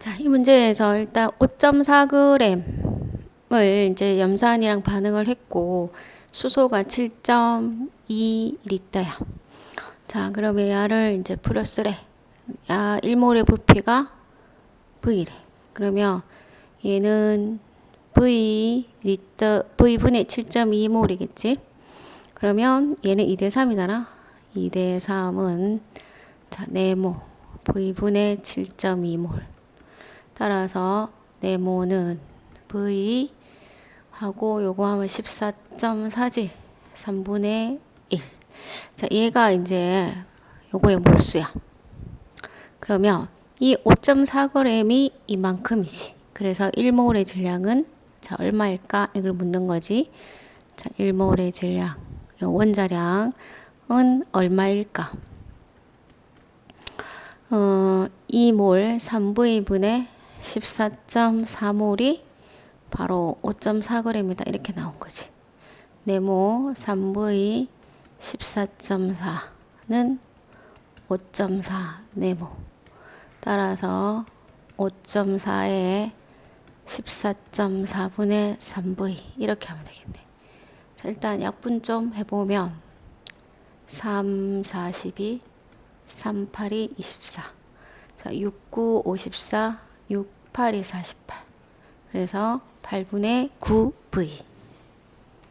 자, 이 문제에서 일단 5.4g을 이제 염산이랑 반응을 했고 수소가 7.2리터야. 자, 그러면 야를 이제 플러스래. 야 1몰의 부피가 V래. 그러면 얘는 V 리터 V분의 7.2몰이겠지? 그러면 얘는 2대 3이잖아. 2대 3은 자, 네모 V분의 7.2몰. 따라서 네모는 V 하고 요거 하면 14.4지. 3분의 1. 자, 얘가 이제 요거의 몰수야. 그러면 이 5.4g이 이만큼이지. 그래서 1몰의 질량은 자, 얼마일까? 이걸 묻는 거지. 자, 1몰의 질량. 요 원자량은 얼마일까? 어, 2몰 3V분의 14.4몰이 바로 5.4g이다. 이렇게 나온 거지. 네모 3V 14.4는 5.4 네모. 따라서 5.4에 14.4분의 3V 이렇게 하면 되겠네. 자, 일단 약분 좀 해보면 3, 42, 3, 8이 24. 자, 6, 9, 54, 6, 8이 48. 그래서 8분의 9V.